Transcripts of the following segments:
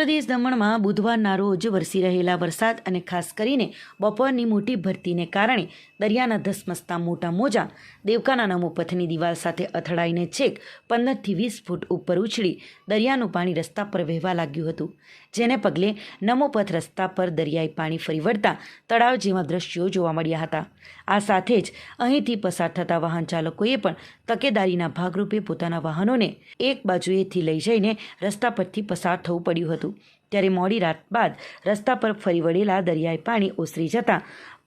સંઘપ્રદેશ દમણમાં બુધવારના રોજ વરસી રહેલા વરસાદ અને ખાસ કરીને બપોરની મોટી ભરતીને કારણે દરિયાના ધસમસતા મોટા મોજા, દેવકાના નમોપથની દિવાલ સાથે અથડાઈને છેક પંદરથી વીસ ફૂટ ઉપર ઉછળી દરિયાનું પાણી રસ્તા પર વહેવા લાગ્યું હતું. જેને પગલે નમોપથ રસ્તા પર દરિયાઈ પાણી ફરી વળતા તળાવ જેવા દ્રશ્યો જોવા મળ્યા હતા. આ સાથે જ અહીંથી પસાર થતા વાહન ચાલકોએ પણ તકેદારીના ભાગરૂપે પોતાના વાહનોને એક બાજુએથી લઈ જઈને રસ્તા પરથી પસાર થવું પડ્યું હતું. ત્યારે મોડી રાત બાદ રસ્તા પર ફરી વળેલા દરિયાઈ પાણી ઓસરી જતાં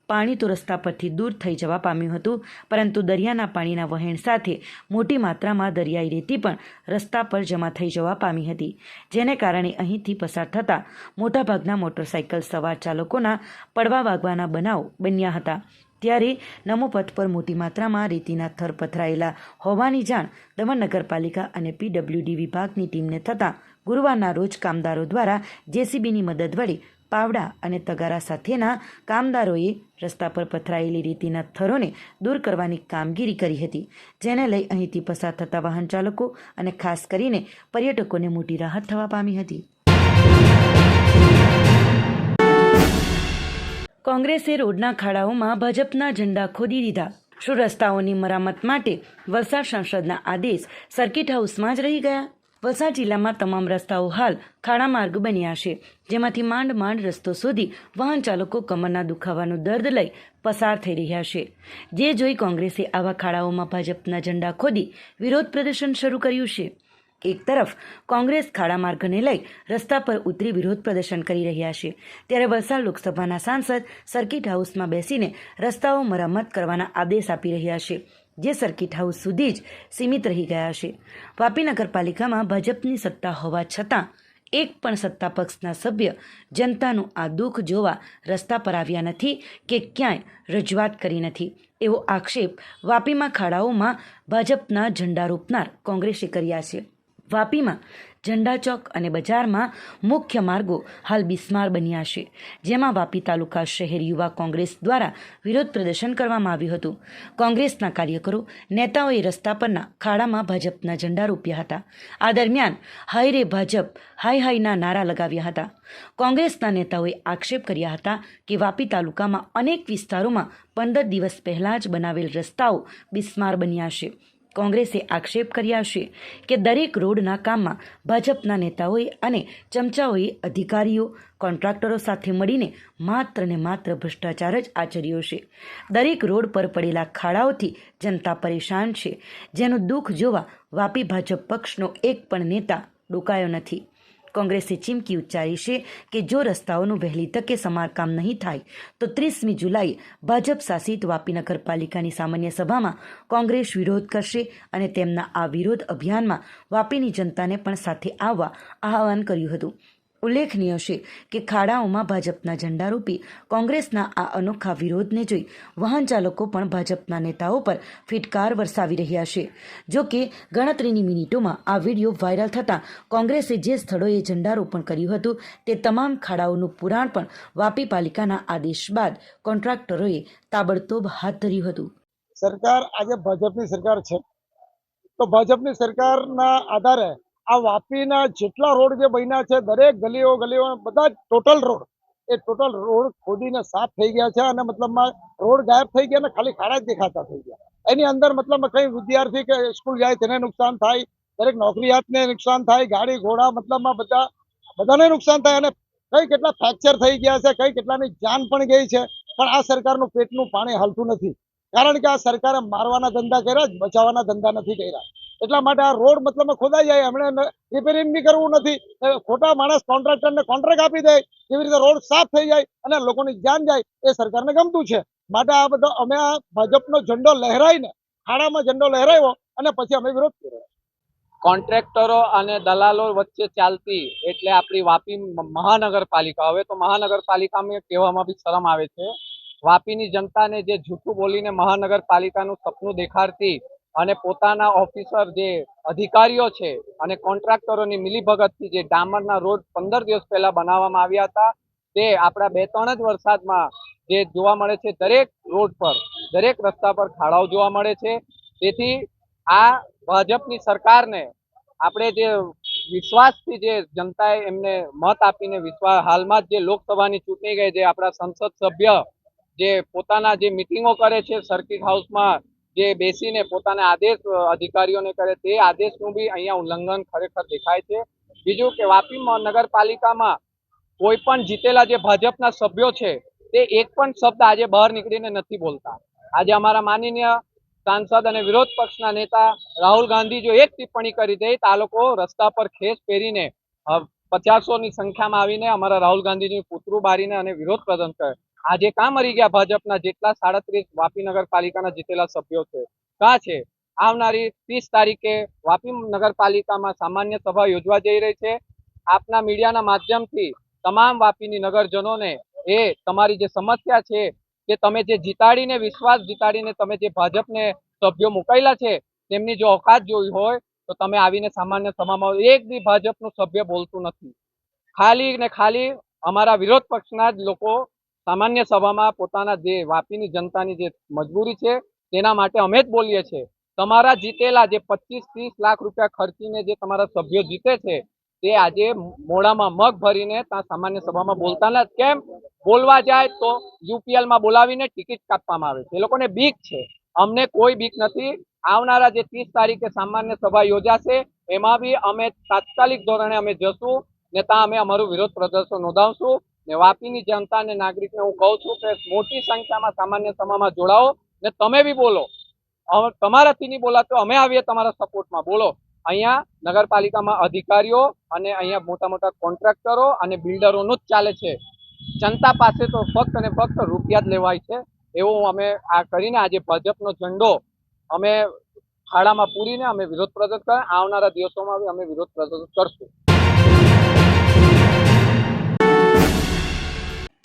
પાણી તો રસ્તા પરથી દૂર થઈ જવા પામ્યું હતું, પરંતુ દરિયાના પાણીના વહેણ સાથે મોટી માત્રામાં દરિયાઈ રેતી પણ રસ્તા પર જમા થઈ જવા પામી હતી, જેને કારણે અહીંથી પસાર થતા મોટાભાગના મોટરસાઇકલ સવાર ચાલકોના પડવા વાગવાના બનાવ બન્યા હતા. ત્યારે નમો પથ પર મોટી માત્રામાં રેતીના થર પથરાયેલા હોવાની જાણ દમણ નગરપાલિકા અને પીડબ્લ્યુડી વિભાગની ટીમને થતાં ગુરુવારના રોજ કામદારો દ્વારા જેસીબીની મદદ વડે પાવડા અને તગારા સાથેના કામદારોએ રસ્તા પર પથરાયેલી રેતીના થરોને દૂર કરવાની કામગીરી કરી હતી, જેને લઈ અહીંથી પસાર થતા વાહન ચાલકો અને ખાસ કરીને પર્યટકોને મોટી રાહત થવા પામી હતી. કોંગ્રેસે રોડના ખાડાઓમાં ભાજપના ઝંડા ખોદી દીધા. શું રસ્તાઓની મરામત માટે વલસાડ સાંસદના આદેશ સર્કિટ હાઉસમાં જ રહી ગયા? વલસાડ જિલ્લામાં તમામ રસ્તાઓ હાલ ખાડા માર્ગ બન્યા છે, જેમાંથી માંડ માંડ રસ્તો સુધી વાહન ચાલકો કમરના દુખાવાનો દર્દ લઈ પસાર થઈ રહ્યા છે. જે જોઈ કોંગ્રેસે આવા ખાડાઓમાં ભાજપના ઝંડા ખોદી વિરોધ પ્રદર્શન શરૂ કર્યું છે. એક તરફ, કોંગ્રેસ ખાડા માર્ગને લઈ રસ્તા પર ઉતરી વિરોધ પ્રદર્શન કરી રહ્યા છે, ત્યારે વલસાડ લોકસભાના સાંસદ સર્કિટ હાઉસમાં બેસીને રસ્તાઓ મરામત કરવાના આદેશ આપી રહ્યા છે. જે સર્કિટ હાઉસ સુધી જ સીમિત રહી ગયા છે. વાપી નગરપાલિકામાં ભાજપની સત્તા હોવા છતાં એક પણ સત્તા પક્ષના સભ્ય જનતાનું આ દુઃખ જોવા રસ્તા પર આવ્યા નથી કે ક્યાંય રજૂઆત કરી નથી. એવો આક્ષેપ વાપીમાં ખાડાઓમાં ભાજપના ઝંડા રોપનાર કોંગ્રેસે કર્યા છે. વાપીમાં, ઝંડા ચોક અને બજારમાં મુખ્ય માર્ગો હાલ બિસ્માર બન્યા છે, જેમાં વાપી તાલુકા શહેર યુવા કોંગ્રેસ દ્વારા વિરોધ પ્રદર્શન કરવામાં આવ્યું હતું. કોંગ્રેસના કાર્યકરો, નેતાઓએ રસ્તા પરના ખાડામાં ભાજપના ઝંડા રોપ્યા હતા. આ દરમિયાન હાય રે ભાજપ, હાય હાયના નારા લગાવ્યા હતા. કોંગ્રેસના નેતાઓએ આક્ષેપ કર્યા હતા કે વાપી તાલુકામાં અનેક વિસ્તારોમાં પંદર દિવસ પહેલાં જ બનાવેલ રસ્તાઓ બિસ્માર બન્યા છે. કોંગ્રેસે આક્ષેપ કર્યા છે કે દરેક રોડના કામમાં ભાજપના નેતાઓએ અને ચમચાઓએ અધિકારીઓ, કોન્ટ્રાક્ટરો સાથે મળીને માત્ર ને માત્ર ભ્રષ્ટાચાર જ આચર્યો છે. દરેક રોડ પર પડેલા ખાડાઓથી જનતા પરેશાન છે. જેનું દુઃખ જોવા વાપી ભાજપ પક્ષનો એક પણ નેતા ડોકાયો નથી. કોંગ્રેસે ચીમકી ઉચ્ચારી છે કે જો રસ્તાઓનું વહેલી તકે સમારકામ નહીં થાય, તો ત્રીસમી જુલાઈ ભાજપ શાસિત વાપી નગરપાલિકાની સામાન્ય સભામાં કોંગ્રેસ વિરોધ કરશે અને તેમના આ વિરોધ અભિયાનમાં વાપીની જનતાને પણ સાથે આવવા આહવાન કર્યું હતું. ઉલ્લેખનીય છે કે ખાડાઓમાં ભાજપના ઝંડારૂપી કોંગ્રેસના આ અનોખા વિરોધને જોઈ વાહન ચાલકો પણ ભાજપના નેતાઓ પર ફિટકાર વરસાવી રહ્યા છે. જો કે ગણતરીની મિનિટોમાં આ વીડિયો વાયરલ થતાં કોંગ્રેસે જે સ્થળોએ ઝંડારોપણ કર્યું હતું તે તમામ ખાડાઓનું પુરાણ પણ વાપી પાલિકાના આદેશ બાદ કોન્ટ્રાક્ટરોએ તાબડતોબ હાથ ધર્યું હતું. સરકાર આજે ભાજપની સરકાર છે. તો ભાજપની સરકારના આધારે આ વાપીના જેટલા રોડ જે બન્યા છે, દરેક ગલીઓ ગલીઓ, બધા ટોટલ રોડ. એ ટોટલ રોડ ખોદીને સાફ થઈ ગયા છે અને મતલબમાં રોડ ગાયબ થઈ ગયા ને ખાલી ખાડા જ દેખાતા થઈ ગયા. એની અંદર મતલબ કઈ વિદ્યાર્થી કે સ્કૂલ જાય તેને નુકસાન થાય, દરેક નોકરીયાતને નુકસાન થાય, ગાડી ઘોડા મતલબમાં બધા, બધાને નુકસાન થાય અને કઈ કેટલા ફ્રેક્ચર થઈ ગયા છે, કઈ કેટલાની જાન પણ ગઈ છે, પણ આ સરકારનું પેટનું પાણી હાલતું નથી. કારણ કે આ સરકારે મારવાના ધંધા કર્યા જ, બચાવવાના ધંધા નથી કર્યા. એટલા માટે આ રોડ મતલબ ખોદાઈ જાય. એમણે રિપેરિંગ બી કરવું નથી. ખોટા માણસ કોન્ટ્રાક્ટરને કોન્ટ્રાક્ટ આપી દે એવી રીતે રોડ સાફ થઈ જાય અને લોકોની જાન જાય, એ સરકારને ગમતું છે. માટે આ બધો અમે આ ભાજપનો ઝંડો લહેરાઈને, ખાડામાં ઝંડો લહેરાવ્યો અને પછી અમે વિરોધ કર્યો. કોન્ટ્રાક્ટરો અને દલાલો વચ્ચે ચાલતી એટલે આપણી વાપી મહાનગરપાલિકા. હવે તો મહાનગરપાલિકામાં કહેવામાં બી શરમ આવે છે. વાપીની જનતાને જે જૂઠું બોલીને મહાનગરપાલિકાનું સપનું દેખાડતી અને પોતાના ઓફિસર જે અધિકારીઓ છે અને કોન્ટ્રાક્ટરોની મિલીભગતથી જે ડામરના રોડ પંદર દિવસ પહેલા બનાવવામાં આવ્યા હતા, તે આપણા બે ત્રણ જ વરસાદમાં જે જોવા મળે છે દરેક રોડ પર, દરેક રસ્તા પર ખાડાઓ જોવા મળે છે. તેથી આ ભાજપની સરકારને આપણે જે વિશ્વાસથી જે જનતાએ એમને મત આપીને વિશ્વાસ હાલમાં જ જે લોકસભાની ચૂંટણી ગઈ, જે આપણા સંસદ સભ્ય જે પોતાના જે મિટિંગો કરે છે સર્કિટ હાઉસમાં જે બેસીને પોતાના આદેશ અધિકારીઓને કરે તે આદેશનું બી અહીંયા ઉલ્લંઘન ખરેખર દેખાય છે. બીજું કે વાપી નગરપાલિકામાં કોઈ પણ જીતેલા જે ભાજપના સભ્યો છે, તે એક પણ શબ્દ આજે બહાર નીકળીને નથી બોલતા. આજે અમારા માનનીય સાંસદ અને વિરોધ પક્ષના નેતા રાહુલ ગાંધી જો એક ટિપ્પણી કરી દે તો આ લોકો રસ્તા પર ખેસ પહેરીને પચાસોની સંખ્યામાં આવીને અમારા રાહુલ ગાંધીનું પુતરું બારીને અને વિરોધ પ્રદર્શન કરે. આજે કાં મરી ગયા ભાજપના જેટલા સાડત્રીસ વાપી નગરપાલિકાના જીતેલા સભ્યો છે? કાં છે? આવનારી ત્રીસ તારીખે વાપી નગરપાલિકામાં સામાન્ય સભા યોજવા જઈ રહી છે. આપના મીડિયાના માધ્યમથી તમામ વાપીની નગરજનોને એ તમારી જે સમસ્યા છે, કે તમે જે જીતાડીને, વિશ્વાસ જીતાડીને તમે જે ભાજપને સભ્યો મુકાયેલા છે, તેમની જો ઓકાત જોઈ હોય, તો તમે આવીને સામાન્ય સભામાં એક બી ભાજપનું સભ્ય બોલતું નથી. ખાલી ને ખાલી અમારા વિરોધ પક્ષના જ લોકો સામાન્ય સભામાં પોતાના જે વાપીની જનતાની જે મજબૂરી છે, તેના માટે અમે જ બોલીએ છીએ. તમારા જીતેલા જે પચીસ ત્રીસ લાખ રૂપિયા ખર્ચીને જે તમારા સભ્યો જીતે છે, તે આજે મોડામાં મગ ભરીને ત્યાં સામાન્ય સભામાં બોલતા નથી. કેમ? બોલવા જાય તો યુપીએલમાં બોલાવીને ટિકિટ કાપવામાં આવે છે. એ લોકોને બીક છે. અમને કોઈ બીક નથી. આવનારા જે ત્રીસ તારીખે સામાન્ય સભા યોજાશે, એમાં બી અમે તાત્કાલિક ધોરણે અમે જશું ને ત્યાં અમે અમારું વિરોધ પ્રદર્શન નોંધાવશું. ને વાપીની જનતા અને નાગરિકને હું કહું છું કે મોટી સંખ્યામાં સામાન્ય સભામાં જોડાઓ ને તમે બી બોલો. તમારાથી નહીં બોલાતો, અમે આવીએ તમારા સપોર્ટમાં. બોલો. અહીંયા નગરપાલિકામાં અધિકારીઓ અને અહીંયા મોટા મોટા કોન્ટ્રાક્ટરો અને બિલ્ડરોનું જ ચાલે છે. જનતા પાસે તો ફક્ત અને ફક્ત રૂપિયા જ લેવાય છે. એવું અમે આ કરીને આજે ભાજપનો ઝંડો અમે ખાડામાં પૂરીને અમે વિરોધ પ્રદર્શન આવનારા દિવસોમાં અમે વિરોધ પ્રદર્શન કરશું.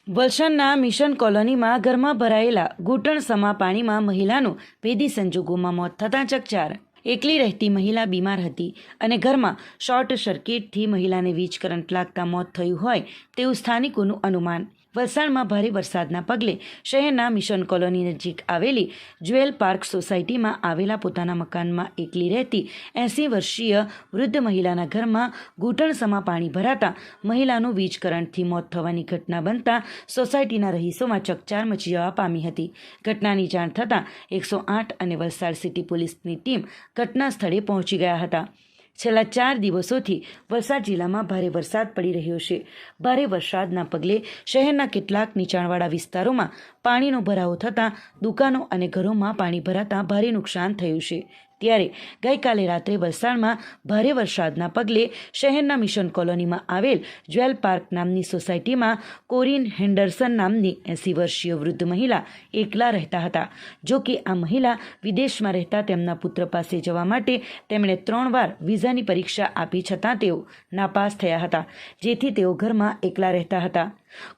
વલસાડના મિશન કોલોનીમાં ઘરમાં ભરાયેલા ઘૂંટણ સમા પાણીમાં મહિલાનું ભેદી સંજોગોમાં મોત થતાં ચકચાર. એકલી રહેતી મહિલા બીમાર હતી અને ઘરમાં શોર્ટ સર્કિટથી મહિલાને વીજ કરંટ લાગતા મોત થયું હોય તેવું સ્થાનિકોનું અનુમાન. વલસાડમાં ભારે વરસાદના પગલે શહેરના મિશન કોલોની નજીક આવેલી જ્વેલ પાર્ક સોસાયટીમાં આવેલા પોતાના મકાનમાં એકલી રહેતી એંસી વર્ષીય વૃદ્ધ મહિલાના ઘરમાં ઘૂંટણસમાં પાણી ભરાતા મહિલાનું વીજ કરંટથી મોત થવાની ઘટના બનતા સોસાયટીના રહીશોમાં ચકચાર મચી જવા પામી હતી. ઘટનાની જાણ થતાં એકસો આઠ અને વલસાડ સિટી પોલીસની ટીમ ઘટના સ્થળે પહોંચી ગયા હતા. છેલ્લા ચાર દિવસોથી વલસાડ જિલ્લામાં ભારે વરસાદ પડી રહ્યો છે. ભારે વરસાદના પગલે શહેરના કેટલાક નીચાણવાળા વિસ્તારોમાં પાણીનો ભરાવો થતાં દુકાનો અને ઘરોમાં પાણી ભરાતા ભારે નુકસાન થયું છે. ત્યારે ગઈકાલે રાત્રે વલસાડમાં ભારે વરસાદના પગલે શહેરના મિશન કોલોનીમાં આવેલ જ્વેલ પાર્ક નામની સોસાયટીમાં કોરિન હેન્ડરસન નામની એંસી વર્ષીય વૃદ્ધ મહિલા એકલા રહેતા હતા. જો કે આ મહિલા વિદેશમાં રહેતા તેમના પુત્ર પાસે જવા માટે તેમણે ત્રણ વાર વિઝાની પરીક્ષા આપી છતાં તેઓ નાપાસ થયા હતા, જેથી તેઓ ઘરમાં એકલા રહેતા હતા.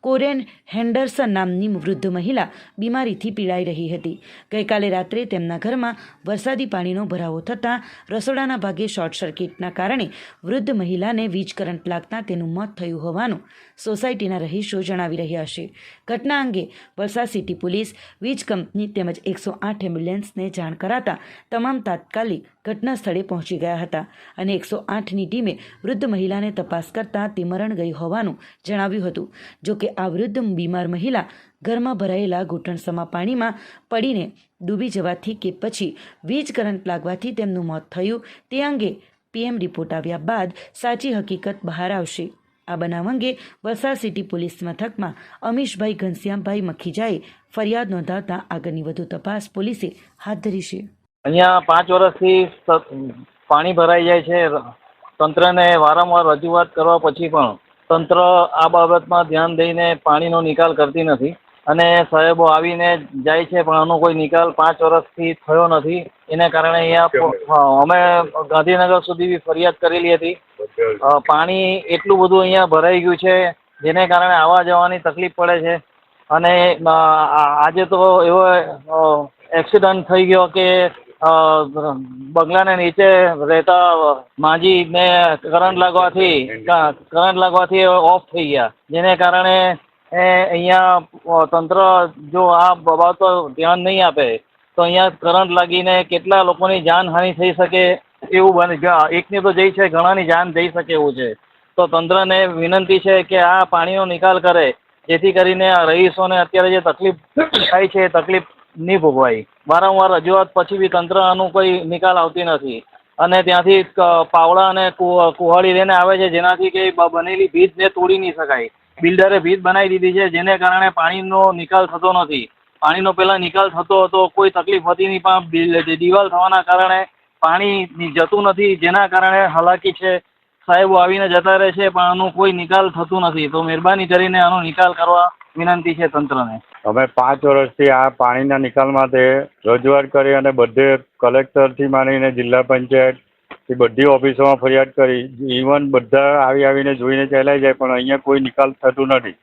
કોરેન હેન્ડરસન નામની વૃદ્ધ મહિલા બીમારીથી પીડાઈ રહી હતી. ગઈકાલે રાત્રે તેમના ઘરમાં વરસાદી પાણીનો ભરાવો થતાં રસોડાના ભાગે શોર્ટ સર્કિટના કારણે વૃદ્ધ મહિલાને વીજ કરંટ લાગતા તેનું મોત થયું હોવાનું સોસાયટીના રહીશો જણાવી રહ્યા છે. ઘટના અંગે વલસાડ સિટી પોલીસ વીજ કંપની તેમજ એકસો આઠ એમ્બ્યુલન્સને જાણ કરાતા તમામ તાત્કાલિક ઘટના સ્થળે પહોંચી ગયા હતા અને એકસો આઠની ટીમે વૃદ્ધ મહિલાને તપાસ કરતાં તે મરણ ગઈ હોવાનું જણાવ્યું હતું. જોકે આ વૃદ્ધ બીમાર મહિલા ઘરમાં ભરાયેલા ઘૂંટણસમા પાણીમાં પડીને ડૂબી જવાથી કે પછી વીજ કરંટ લાગવાથી તેમનું મોત થયું. તે અંગે પીએમ રિપોર્ટ આવ્યા બાદ સાચી હકીકત બહાર આવશે. આ બનાવ અંગે વલસાડ સિટી પોલીસ મથકમાં અમીશભાઈ ઘનશ્યામભાઈ મખીજાએ ફરિયાદ નોંધાવતા આગળની વધુ તપાસ પોલીસે હાથ ધરી છે. અહીંયા પાંચ વર્ષથી પાણી ભરાઈ જાય છે. તંત્રને વારંવાર રજૂઆત કરવા પછી પણ તંત્ર આ બાબતમાં ધ્યાન દઈને પાણીનો નિકાલ કરતી નથી. અને સાહેબો આવીને જાય છે પણ આનો કોઈ નિકાલ પાંચ વર્ષથી થયો નથી. એને કારણે અહીંયા અમે ગાંધીનગર સુધી બી ફરિયાદ કરેલી હતી. પાણી એટલું બધું અહીંયા ભરાઈ ગયું છે જેને કારણે આવવા જવાની તકલીફ પડે છે. અને આજે તો એવો એક્સિડન્ટ થઈ ગયો કે બંગલાને નીચે રહેતા માજીને કરંટ લાગવાથી કરંટ લાગવાથી ઓફ થઈ ગયા. જેને કારણે એ અહીંયા તંત્ર જો આ બાબતો ધ્યાન નહીં આપે, તો અહીંયા કરંટ લાગીને કેટલા લોકોની જાનહાનિ થઈ શકે એવું બને. એકની તો જઈ છે, ઘણાની જાન જઈ શકે એવું છે. તો તંત્રને વિનંતી છે કે આ પાણીનો નિકાલ કરે, જેથી કરીને આ રહીશોને અત્યારે જે તકલીફ થાય છે એ તકલીફ ભોગવાય. વારંવાર રજૂઆત પછી બી તંત્ર કોઈ નિકાલ આવતી નથી. અને ત્યાંથી પાવડા અને કુહાડી લઈને આવે છે, જેનાથી કે બનેલી ભીત ભીતને તોડી નહીં શકાય. બિલ્ડરે ભીત બનાવી દીધી છે, જેને કારણે પાણીનો નિકાલ થતો નથી. પાણીનો પહેલા નિકાલ થતો હતો, કોઈ તકલીફ હતી નહીં, પણ દિવાલ થવાના કારણે પાણી જતું નથી, જેના કારણે હાલાકી છે. સાહેબો આવીને જતા રહે છે, પણ આનું કોઈ નિકાલ થતું નથી. તો મહેરબાની કરીને આનો નિકાલ કરવા વિનંતી છે તંત્રને. અમે પાંચ વર્ષથી આ પાણીના નિકાલ માટે રજૂઆત કરી અને બધે કલેક્ટરથી માંડીને જિલ્લા પંચાયત એ બધી ઓફિસોમાં ફરિયાદ કરી. ઇવન બધા આવી આવીને જોઈને ચાલ્યા જાય, પણ અહીંયા કોઈ નિકાલ થતું નથી.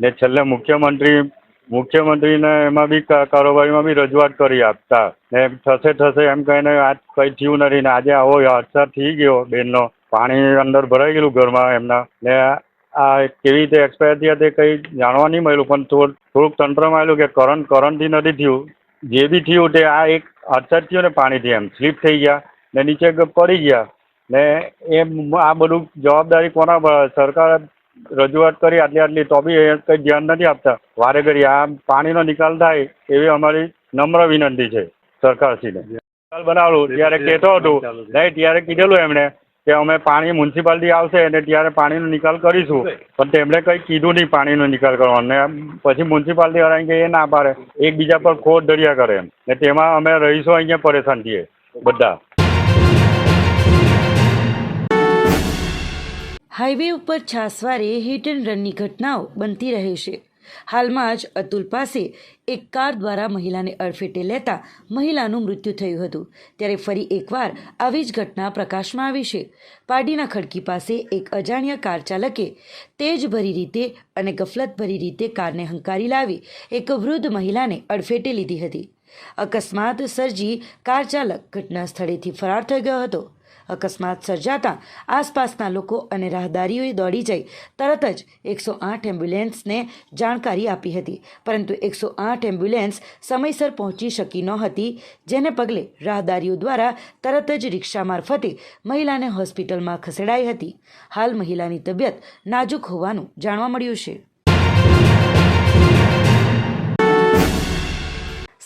ને છેલ્લે મુખ્યમંત્રી, મુખ્યમંત્રીને એમાં બી કારોબારીમાં બી રજૂઆત કરી આપતા. ને થશે થશે એમ કહીને આજ કંઈ થયું નથી. ને આજે આવો હાદસા થઈ ગયો, બેનનો. પાણી અંદર ભરાઈ ગયેલું ઘરમાં એમના. ને આ કેવી રીતે એક્સપાયર થયા તે કંઈ જાણવા નહીં મળ્યું પણ થોડુંક તંત્રમાં આવેલું કે કરંટ કરંટથી નથી થયું. જે બી થયું તે આ એક હાદસા થયું ને પાણીથી એમ સ્લીપ થઈ ગયા ને નીચે પડી ગયા. ને એમ આ બધું જવાબદારી કોના પર? સરકાર રજૂઆત કરી આટલી આટલી તો બી કંઈ ધ્યાન નથી આપતા. વારે ઘડી આ પાણીનો નિકાલ થાય એવી અમારી નમ્ર વિનંતી છે સરકારશ્રીને. બનાવેલું ત્યારે કહેતો હતું નહીં ત્યારે કીધેલું એમણે કે અમે પાણી મ્યુનિસિપાલિટી આવશે અને ત્યારે પાણીનો નિકાલ કરીશું. પણ તેમણે કંઈ કીધું નહીં પાણીનો નિકાલ કરવાનો. ને પછી મ્યુનિસિપાલિટી વાળા કે એ ના પાડે. એકબીજા પર ખોટ દરિયા કરે એમ. ને તેમાં અમે રહીશું અહીંયા પરેશાન છીએ બધા. હાઈવે ઉપર છાસવારે હિટ એન્ડ રનની ઘટનાઓ બનતી રહે છે. હાલમાં જ અતુલ પાસે એક કાર દ્વારા મહિલાને અડફેટે લેતા મહિલાનું મૃત્યુ થયું હતું. ત્યારે ફરી એકવાર આવી જ ઘટના પ્રકાશમાં આવી છે. પાડીના ખડકી પાસે એક અજાણ્યા કાર ચાલકે તેજભરી રીતે અને ગફલતભરી રીતે કારને હંકારી લાવી એક વૃદ્ધ મહિલાને અડફેટે લીધી હતી. અકસ્માત સર્જી કાર ચાલક ઘટના સ્થળેથી ફરાર થઈ ગયો હતો. અકસ્માત સર્જાતા આસપાસના લોકો અને રાહદારીઓએ દોડી જઈ તરત જ એકસો આઠ એમ્બ્યુલન્સને જાણકારી આપી હતી. પરંતુ એકસો આઠ એમ્બ્યુલન્સ સમયસર પહોંચી શકી નહોતી જેને પગલે રાહદારીઓ દ્વારા તરત જ રિક્ષા મારફતે મહિલાને હોસ્પિટલમાં ખસેડાઈ હતી. હાલ મહિલાની તબિયત નાજુક હોવાનું જાણવા મળ્યું છે.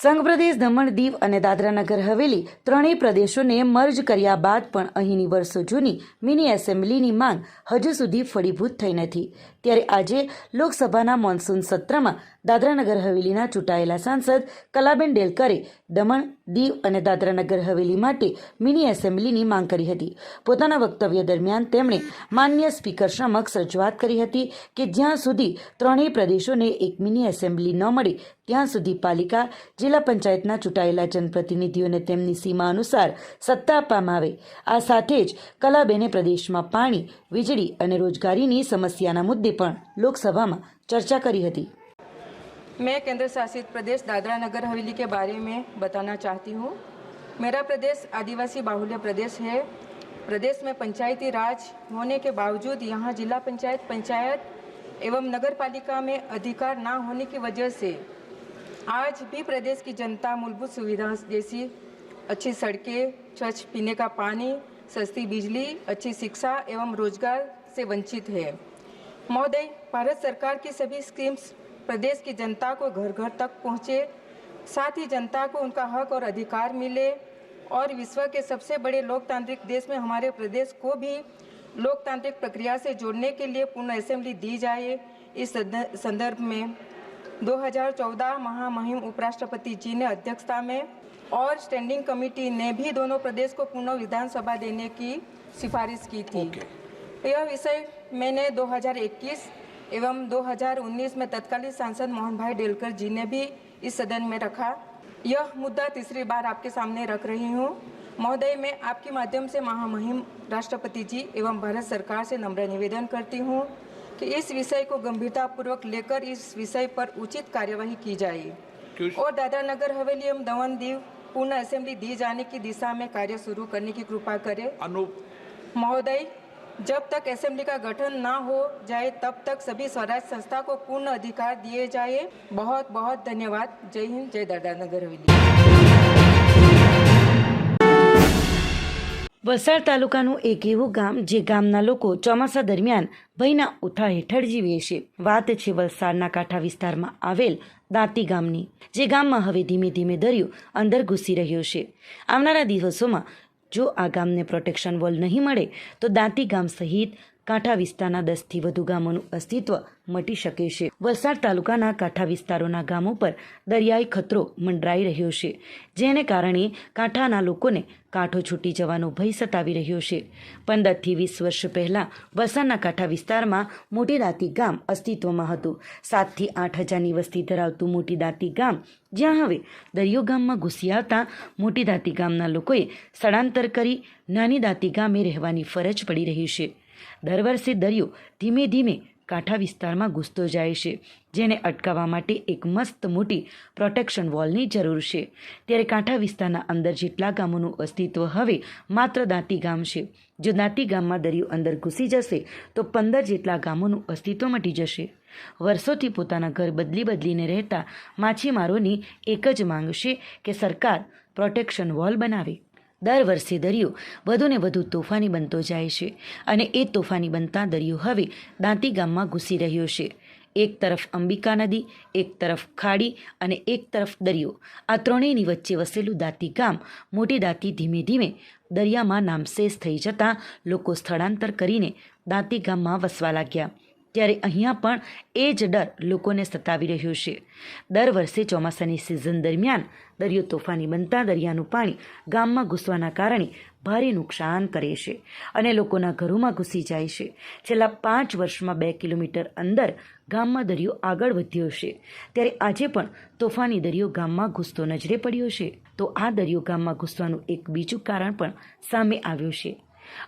સંઘ પ્રદેશ દમણ દીવ અને દાદરાનગર હવેલી ત્રણેય પ્રદેશોને મર્જ કર્યા બાદ પણ અહીંની વર્ષો જૂની મિની એસેમ્બલીની માંગ હજુ સુધી ફળીભૂત થઈ નથી. ત્યારે આજે લોકસભાના મોન્સૂન સત્રમાં દાદરાનગર હવેલીના ચૂંટાયેલા સાંસદ કલાબેન ડેલકરે દમણ, દીવ અને દાદરાનગર હવેલી માટે મિની એસેમ્બલીની માંગ કરી હતી. પોતાના વક્તવ્ય દરમિયાન તેમણે માન્ય સ્પીકર સમક્ષ રજૂઆત કરી હતી કે જ્યાં સુધી ત્રણેય પ્રદેશોને એક મિની એસેમ્બલી ન મળે, ત્યાં સુધી પાલિકા, જિલ્લા પંચાયતના ચૂંટાયેલા જનપ્રતિનિધિઓને તેમની સીમા અનુસાર સત્તા આપવામાં આવે. આ સાથે જ કલાબેને પ્રદેશમાં પાણી, વીજળી અને રોજગારીની સમસ્યાના મુદ્દે પણ લોકસભામાં ચર્ચા કરી હતી. मैं केंद्र शासित प्रदेश दादरा नगर हवेली के बारे में बताना चाहती हूँ। मेरा प्रदेश आदिवासी बाहुल्य प्रदेश है। प्रदेश में पंचायती राज होने के बावजूद यहाँ जिला पंचायत पंचायत एवं नगर पालिका में अधिकार ना होने की वजह से आज भी प्रदेश की जनता मूलभूत सुविधा जैसी अच्छी सड़कें, स्वच्छ पीने का पानी, सस्ती बिजली, अच्छी शिक्षा एवं रोज़गार से वंचित है। महोदय, भारत सरकार की सभी स्कीम्स प्रदेश की जनता को घर घर तक पहुँचे। साथ ही जनता को उनका हक और अधिकार मिले और विश्व के सबसे बड़े लोकतांत्रिक देश में हमारे प्रदेश को भी लोकतांत्रिक प्रक्रिया से जोड़ने के लिए पूर्ण असेंबली दी जाए इस संदर्भ में। 2014 महामहिम उपराष्ट्रपति जी ने अध्यक्षता में और स्टैंडिंग कमेटी ने भी दोनों प्रदेश को पूर्ण विधानसभा देने की सिफारिश की थी। okay. यह विषय मैंने 2021 एवं 2019 में तत्कालीन सांसद मोहन भाई डेलकर जी ने भी इस सदन में रखा। यह मुद्दा तीसरी बार आपके सामने रख रही हूँ। महोदय मैं आपके माध्यम से महामहिम राष्ट्रपति जी एवं भारत सरकार से नम्र निवेदन करती हूँ कि इस विषय को गंभीरतापूर्वक लेकर इस विषय पर उचित कार्यवाही की जाए। और दादरा नगर हवेली एवं दमन दीव पूर्ण असेंबली दी जाने की दिशा में कार्य शुरू करने की कृपा करें। अनु महोदय जब तक असेंबली का गठन ना हो जाए तब तक सभी स्वराज संस्था को पूर्ण अधिकार दिए जाए बहुत बहुत धन्यवाद जय हिंद जय दादा नगर हवेली વલસાડ તાલુકાનું એક એવું ગામ જે ગામના લોકો ચોમાસા દરમિયાન ભયના ઉથા હેઠળ જીવે છે વાત છે વલસાડના કાંઠા વિસ્તારમાં આવેલ દાંતી ગામની જે ગામમાં હવે ધીમે ધીમે દરિયો અંદર ઘૂસી રહ્યો છે આવનારા દિવસોમાં જો આ ગામને પ્રોટેક્શન વોલ નહીં મળે તો દાંતી ગામ સહિત કાંઠા વિસ્તારના દસથી વધુ ગામોનું અસ્તિત્વ મટી શકે છે. વલસાડ તાલુકાના કાંઠા વિસ્તારોના ગામો પર દરિયાઈ ખતરો મંડરાઈ રહ્યો છે, જેને કારણે કાંઠાના લોકોને કાંઠો છૂટી જવાનો ભય સતાવી રહ્યો છે. પંદરથી વીસ વર્ષ પહેલાં વલસાડના કાંઠા વિસ્તારમાં મોટી દાંતી ગામ અસ્તિત્વમાં હતું. સાતથી આઠ હજારની વસ્તી ધરાવતું મોટી દાંતી ગામ, જ્યાં હવે દરિયો ગામમાં ઘૂસી આવતા મોટી દાંતી ગામના લોકોએ સ્થળાંતર કરી નાની દાંતી ગામે રહેવાની ફરજ પડી રહી છે. દર વર્ષે દરિયો ધીમે ધીમે કાંઠા વિસ્તારમાં ઘૂસતો જાય છે, જેને અટકાવવા માટે એક મસ્ત મોટી પ્રોટેક્શન વોલની જરૂર છે. ત્યારે કાંઠા વિસ્તારના અંદર જેટલા ગામોનું અસ્તિત્વ હવે માત્ર દાંતી ગામ છે. જો દાંતી ગામમાં દરિયો અંદર ઘૂસી જશે, તો પંદર જેટલા ગામોનું અસ્તિત્વ મટી જશે. વર્ષોથી પોતાના ઘર બદલી બદલીને રહેતા માછીમારોની એક જ માંગ છે કે સરકાર પ્રોટેક્શન વોલ બનાવે. દર વર્ષે દરિયો વધુને વધુ તોફાની બનતો જાય છે અને એ તોફાની બનતા દરિયો હવે દાંતી ગામમાં ઘૂસી રહ્યો છે. એક તરફ અંબિકા નદી, એક તરફ ખાડી અને એક તરફ દરિયો. આ ત્રણેયની વચ્ચે વસેલું દાંતી ગામ મોટી દાંતી ધીમે ધીમે દરિયામાં નામશેષ થઈ જતાં લોકો સ્થળાંતર કરીને દાંતી ગામમાં વસવા લાગ્યા. ત્યારે અહીંયા પણ એ જ ડર લોકોને સતાવી રહ્યો છે. દર વર્ષે ચોમાસાની સિઝન દરમિયાન દરિયો તોફાની બનતા દરિયાનું પાણી ગામમાં ઘૂસવાના કારણે ભારે નુકસાન કરે છે અને લોકોના ઘરોમાં ઘૂસી જાય છે. છેલ્લા પાંચ વર્ષમાં બે કિલોમીટર અંદર ગામમાં દરિયો આગળ વધ્યો છે. ત્યારે આજે પણ તોફાની દરિયો ગામમાં ઘૂસતો નજરે પડ્યો છે. તો આ દરિયો ગામમાં ઘૂસવાનું એક બીજું કારણ પણ સામે આવ્યું છે.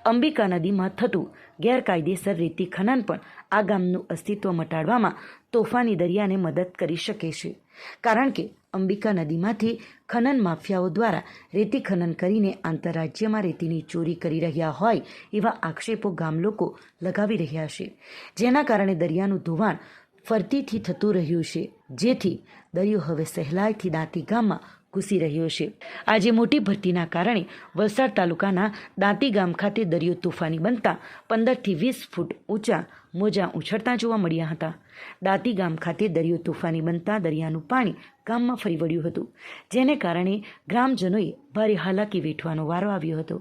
અંબિકા નદીમાં થતું ગેરકાયદેસર રેતી ખનન પણ આ ગામનું અસ્તિત્વ મટાડવામાં તોફાની દરિયાને મદદ કરી શકે છે. કારણ કે અંબિકા નદીમાંથી ખનન માફિયાઓ દ્વારા રેતી ખનન કરીને આંતરરાજ્યમાં રેતીની ચોરી કરી રહ્યા હોય એવા આક્ષેપો ગામ લોકો લગાવી રહ્યા છે, જેના કારણે દરિયાનું ધોવાણ ફરતીથી થતું રહ્યું છે. જેથી દરિયો હવે સહેલાઈથી દાંતી ગામમાં ઘૂસી રહ્યો છે. આજે મોટી ભરતીના કારણે વલસાડ તાલુકાના દાંતી ગામ ખાતે દરિયો તોફાની બનતા પંદરથી વીસ ફૂટ ઊંચા મોજા ઉછળતા જોવા મળ્યા હતા. દાંતી ગામ ખાતે દરિયો તોફાની બનતા દરિયાનું પાણી ગામમાં ફરી વળ્યું હતું, જેને કારણે ગ્રામજનોએ ભારે હાલાકી વેઠવાનો વારો આવ્યો હતો.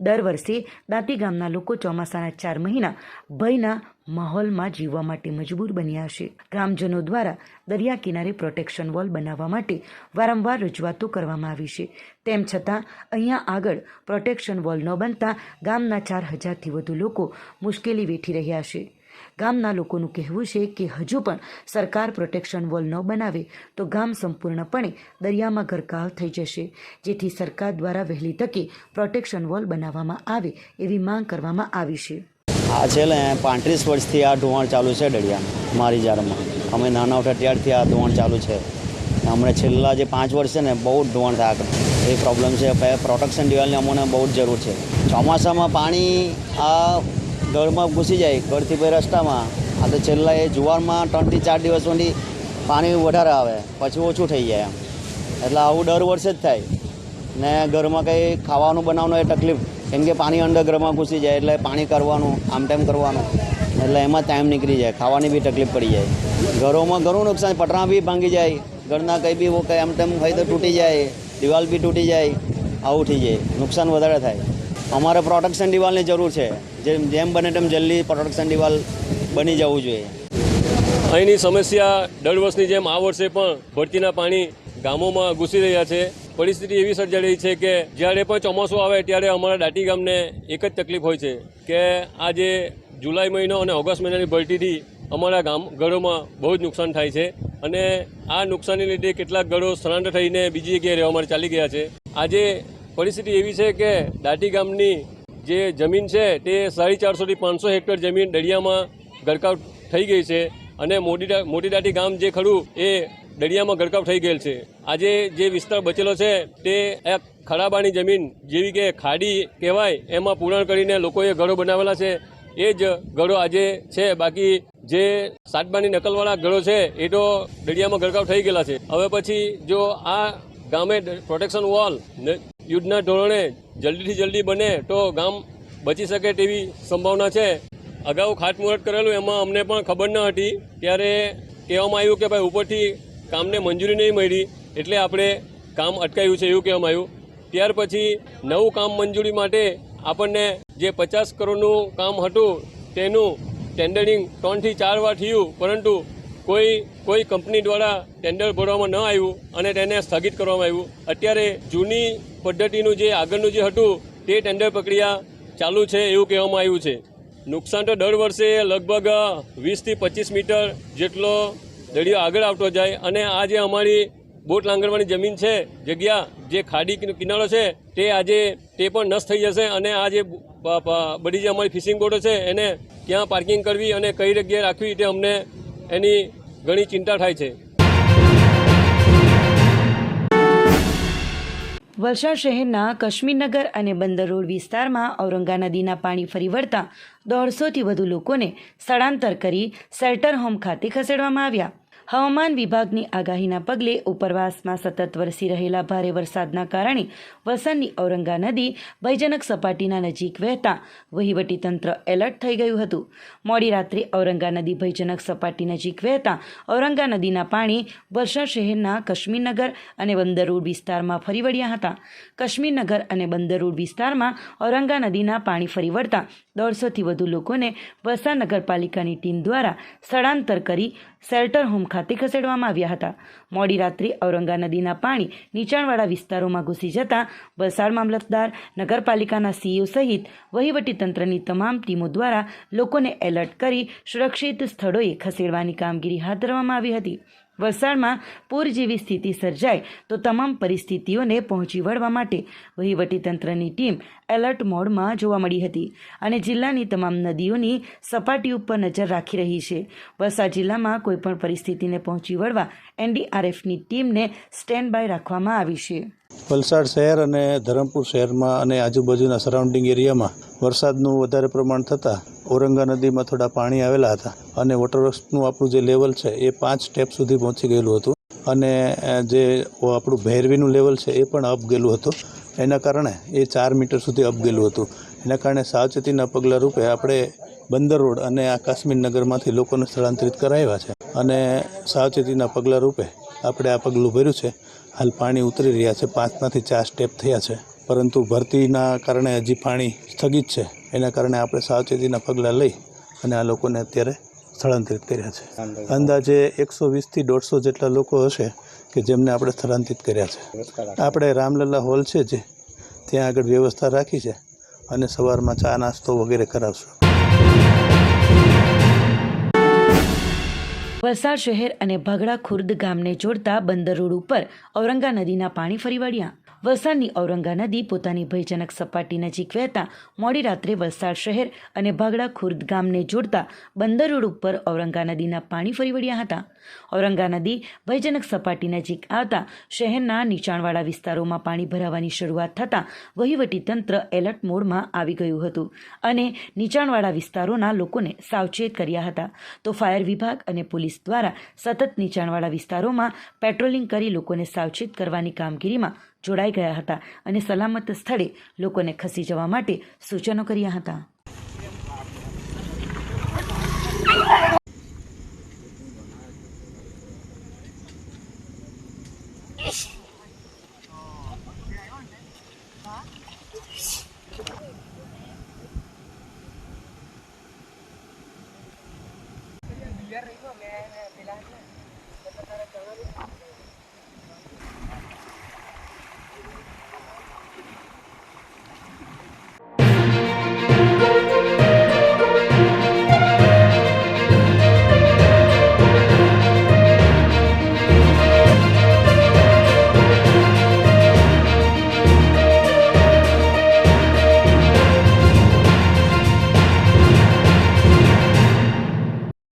દર વર્ષે દાંતી ગામના લોકો ચોમાસાના ચાર મહિના ભયના માહોલમાં જીવવા માટે મજબૂર બન્યા છે ગ્રામજનો દ્વારા દરિયા કિનારે પ્રોટેક્શન વોલ બનાવવા માટે વારંવાર રજૂઆતો કરવામાં આવી છે. તેમ છતાં, અહીંયા આગળ પ્રોટેક્શન વોલ ન બનતા ગામના ચાર હજારથી વધુ લોકો મુશ્કેલી વેઠી રહ્યા છે. ગામના લોકોનું કહેવું છે કે હજુ પણ સરકાર પ્રોટેક્શન વોલ ન બનાવે તો ગામ સંપૂર્ણપણે દરિયામાં ગરકાવ થઈ જશે. જેથી સરકાર દ્વારા વહેલી તકે પ્રોટેક્શન વોલ બનાવવામાં આવે એવી માંગ કરવામાં આવી છે. આ છે ને પાંત્રીસ વર્ષથી આ ધોવાણ ચાલુ છે ડળિયા મારી જારમાં અમે નાના ઉઠા ત્યારથી આ ધોવાણ ચાલુ છે. હમણાં છેલ્લા જે પાંચ વર્ષ છે ને, બહુ જ ધોવાણ થયા એ પ્રોબ્લેમ છે પ્રોટેક્શન દિવાલની અમને બહુ જ જરૂર છે. ચોમાસામાં પાણી આ ઘરમાં ઘૂસી જાય, ઘરથી ભાઈ રસ્તામાં. આ તો છેલ્લા એ જુવારમાં ત્રણથી ચાર દિવસ સુધી પાણી વધારે આવે, પછી ઓછું થઈ જાય એમ. એટલે આવું દર વર્ષે જ થાય. ને ઘરમાં કંઈ ખાવાનું બનાવવાનું એ તકલીફ કેમ કે પાણી ઘરમાં ઘૂસી જાય એટલે પાણી કરવાનું, આમ તેમ કરવાનું. એટલે એમાં ટાઈમ નીકળી જાય, ખાવાની બી તકલીફ પડી જાય. ઘરોમાં ઘણું નુકસાન પટરા બી ભાંગી જાય, ઘરના કંઈ બી કંઈ આમ તેમ હોય તો તૂટી જાય, દિવાલ બી તૂટી જાય, આવું થઈ જાય, નુકસાન વધારે થાય. અમારે પ્રોટેક્શન દિવાલની જરૂર છે. જેમ જેમ બને તેમ જલ્દી પ્રોટેક્શન દિવાલ બની જવું જોઈએ. અહીંની સમસ્યા દર વર્ષની જેમ આ વર્ષે પણ ભરતીના પાણી ગામોમાં ઘૂસી રહ્યા છે. પરિસ્થિતિ એવી સર્જાઈ છે કે જ્યારે પણ ચોમાસું આવે ત્યારે અમારા દાટી ગામને એક જ તકલીફ હોય છે કે આ જે જુલાઈ મહિનો અને ઓગસ્ટ મહિનાની ભરતીથી અમારા ગામ ઘરોમાં બહુ જ નુકસાન થાય છે અને આ નુકસાનને લીધે કેટલાક ઘરો સ્થળાંતર થઈને બીજી જગ્યાએ રહેવા માટે ચાલી ગયા છે. આજે પરિસ્થિતિ એવી છે કે દાટી ગામની જે જમીન છે તે સાડી ચારસોથી પાંચસો હેક્ટર જમીન દરિયામાં ગરકાવ થઈ ગઈ છે અને મોટી મોટી દાટી ગામ જે ખરું એ દરિયામાં ગરકાવ થઈ ગયેલ છે. આજે જે વિસ્તાર બચેલો છે, તે એક ખરાબાની જમીન જેવી કે ખાડી કહેવાય, એમાં પૂરણ કરીને લોકોએ ઘરો બનાવેલા છે. એ જ ઘરો આજે છે. બાકી જે સાટબાની નકલવાળા ઘરો છે, એ તો દરિયામાં ગરકાવ થઈ ગયેલા છે. હવે પછી જો આ ગામે પ્રોટેક્શન વોલ યુદ્ધના ધોરણે જલ્દીથી જલ્દી બને, તો ગામ બચી શકે તેવી સંભાવના છે. અગાઉ ખાતમુહૂર્ત કરેલું, એમાં અમને પણ ખબર ન હતી. ત્યારે કહેવામાં આવ્યું કે ભાઈ ઉપરથી કામને મંજૂરી નહીં મળી, એટલે આપણે કામ અટકાયું છે એવું કહેવામાં આવ્યું. ત્યાર પછી નવું કામ મંજૂરી માટે આપણને જે પચાસ કરોડનું કામ હતું, તેનું ટેન્ડરિંગ ત્રણથી ચાર વાર થયું, પરંતુ કોઈ કોઈ કંપની દ્વારા ટેન્ડર ભરવામાં ન આવ્યું અને તેને સ્થગિત કરવામાં આવ્યું. અત્યારે જૂની પદ્ધતિનું જે આગળનું જે હતું, તે ટેન્ડર પ્રક્રિયા ચાલુ છે એવું કહેવામાં આવ્યું છે. નુકસાન તો દર વર્ષે લગભગ વીસથી પચીસ મીટર જેટલો દરિયો આગળ આવતો જાય અને આ જે અમારી બોટ લાંગરવાની જમીન છે, જગ્યા, જે ખાડી કિનારો છે, તે આજે, તે પણ નષ્ટ થઈ જશે અને આ જે બધી જે અમારી ફિશિંગ બોટો છે, એને ક્યાં પાર્કિંગ કરવી અને કઈ જગ્યાએ રાખવી તે અમને એની ઘણી ચિંતા થાય છે. વલસાડ શહેરના કશ્મીરનગર અને બંદર રોડ વિસ્તારમાં ઔરંગા નદીના પાણી ફરી વળતા દોઢસોથી વધુ લોકોને સ્થળાંતર કરી શેલ્ટર હોમ ખાતે ખસેડવામાં આવ્યા. હવામાન વિભાગની આગાહીના પગલે ઉપરવાસમાં સતત વરસી રહેલા ભારે વરસાદના કારણે વલસાડની ઔરંગા નદી ભયજનક સપાટીના નજીક વહેતા વહીવટીતંત્ર એલર્ટ થઈ ગયું હતું. મોડી રાત્રે ઔરંગા નદી ભયજનક સપાટી નજીક વહેતા ઔરંગા નદીના પાણી વલસાડ શહેરના કશ્મીરનગર અને બંદરૂડ વિસ્તારમાં ફરી વળ્યા હતા. કશ્મીરનગર અને બંદરૂડ વિસ્તારમાં ઔરંગા નદીના પાણી ફરી વળતા દોઢસોથી વધુ લોકોને વલસાડ નગરપાલિકાની ટીમ દ્વારા સ્થળાંતર કરી શેલ્ટર હોમ ખાતે ખસેડવામાં આવ્યા હતા. મોડી રાત્રે ઔરંગા નદીના પાણી નીચાણવાળા વિસ્તારોમાં ઘૂસી જતા વલસાડ મામલતદાર, નગરપાલિકાના સીઈઓ સહિત વહીવટીતંત્રની તમામ ટીમો દ્વારા લોકોને એલર્ટ કરી સુરક્ષિત સ્થળોએ ખસેડવાની કામગીરી હાથ ધરવામાં આવી હતી. વલસાડમાં પૂર જેવી સ્થિતિ સર્જાય તો તમામ પરિસ્થિતિઓને પહોંચી વળવા માટે વહીવટીતંત્રની ટીમ એલર્ટ મોડમાં જોવા મળી હતી અને જિલ્લાની તમામ નદીઓની સપાટી ઉપર નજર રાખી રહી છે. વલસાડ જિલ્લામાં કોઈપણ પરિસ્થિતિને પહોંચી વળવા એનડીઆરએફની ટીમને સ્ટેન્ડ બાય રાખવામાં આવી છે. વલસાડ શહેર અને ધરમપુર શહેરમાં અને આજુબાજુના સરાઉન્ડિંગ એરિયામાં વરસાદનું વધારે પ્રમાણ થતાં ઔરંગા નદીમાં થોડા પાણી આવેલા હતા અને વોટરવર્ક્સનું આપણું જે લેવલ છે એ પાંચ સ્ટેપ સુધી પહોંચી ગયેલું હતું. અને જે આપણું ભૈરવીનું લેવલ છે એ પણ અપ ગયેલું હતું. એના કારણે એ ચાર મીટર સુધી અપ ગયેલું હતું. એના કારણે સાવચેતીના પગલાં રૂપે આપણે બંદર રોડ અને આ કાશ્મીર નગરમાંથી લોકોને સ્થળાંતરિત કરાવ્યા છે. અને સાવચેતીના પગલાં રૂપે આપણે આ પગલું ભર્યું છે. હાલ પાણી ઉતરી રહ્યા છે. પાંચમાંથી ચાર સ્ટેપ થયા છે. પરંતુ ભરતીના કારણે હજી પાણી સ્થગિત છે. એના કારણે આપણે સાવચેતીના પગલાં લઈ અને આ લોકોને અત્યારે સ્થળાંતરિત કર્યા છે. અંદાજે એકસો વીસથી દોઢસો જેટલા લોકો હશે કે જેમને આપણે સ્થળાંતરિત કર્યા છે. આપણે રામલલ્લા હોલ છે જે, ત્યાં આગળ વ્યવસ્થા રાખી છે અને સવારમાં ચા નાસ્તો વગેરે કરાવશું. વલસાડ શહેર અને ભાગડા ખુર્દ ગામને જોડતા બંદર રોડ ઉપર ઔરંગા નદીના પાણી ફરી વળ્યા. વલસાડની ઔરંગા નદી પોતાની ભયજનક સપાટી નજીક વહેતા મોડી રાત્રે વલસાડ શહેર અને ભાગડા ખુર્દ ગામને જોડતા બંદર રોડ ઉપર ઔરંગા નદીના પાણી ફરી વળ્યા હતા. ઔરંગા નદી ભયજનક સપાટી નજીક આવતા શહેરના નીચાણવાળા વિસ્તારોમાં પાણી ભરાવાની શરૂઆત થતાં વહીવટીતંત્ર એલર્ટ મોડમાં આવી ગયું હતું અને નીચાણવાળા વિસ્તારોના લોકોને સાવચેત કર્યા હતા. તો ફાયર વિભાગ અને પોલીસ દ્વારા સતત નીચાણવાળા વિસ્તારોમાં પેટ્રોલિંગ કરી લોકોને સાવચેત કરવાની કામગીરીમાં જોડાઈ ગયા હતા અને સલામત સ્થળે લોકોને ખસી જવા માટે સૂચનો કર્યા હતા.